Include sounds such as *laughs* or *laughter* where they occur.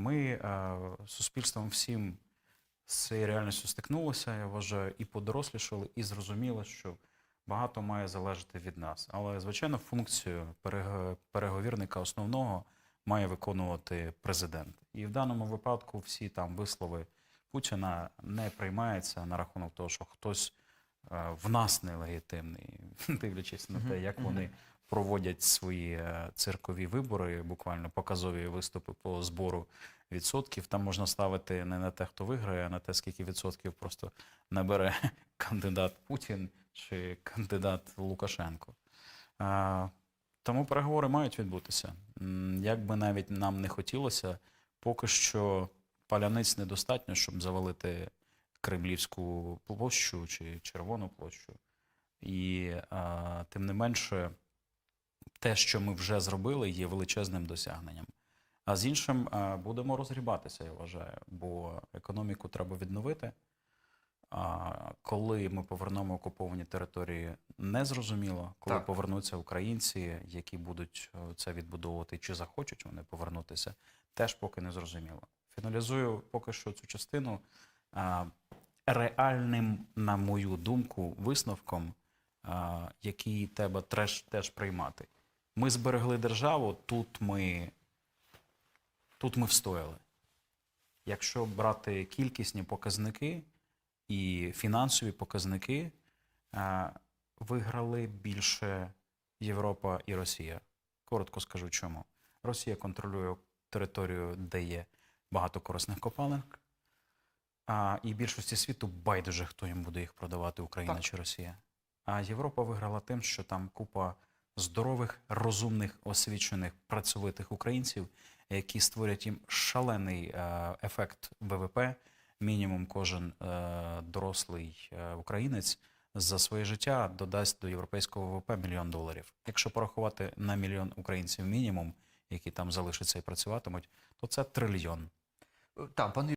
Ми е, суспільством всім з цією реальністю стикнулися, я вважаю, і подорослішали, і зрозуміли, що багато має залежати від нас. Але, звичайно, функцію перег- переговірника основного має виконувати президент. І в даному випадку всі там вислови Путіна не приймаються на рахунок того, що хтось в нас нелегітимний, *laughs* дивлячись на те, як вони проводять свої е, циркові вибори, буквально показові виступи по збору відсотків. Там можна ставити не на те, хто виграє, а на те, скільки відсотків просто набере *laughs* кандидат Путін чи кандидат Лукашенко. Тому переговори мають відбутися. Як би навіть нам не хотілося, поки що паляниць недостатньо, щоб завалити Кремлівську площу чи Червону площу. І а, тим не менше, те, що ми вже зробили, є величезним досягненням. А з іншим а, будемо розгрібатися, я вважаю, бо економіку треба відновити. А коли ми повернемо окуповані території, незрозуміло. Коли Так. повернуться українці, які будуть е, це відбудовувати, чи захочуть вони повернутися, теж поки не зрозуміло. Фіналізую поки що цю частину реальним, на мою думку, висновком, який треба теж, теж приймати. Ми зберегли державу, тут ми, тут ми встояли. Якщо брати кількісні показники і фінансові показники, виграли більше Європа і Росія. Коротко скажу чому. Росія контролює територію, де є багато корисних копалин, а, і більшості світу байдуже, хто їм буде їх продавати, Україна Так. чи Росія. А Європа виграла тим, що там купа здорових, розумних, освічених, працьовитих українців, які створять їм шалений е, ефект ВВП. Мінімум кожен е, дорослий е, українець за своє життя додасть до європейського ВВП мільйон доларів. Якщо порахувати на мільйон українців мінімум, які там залишаться і працюватимуть, то це трильйон. Так, пане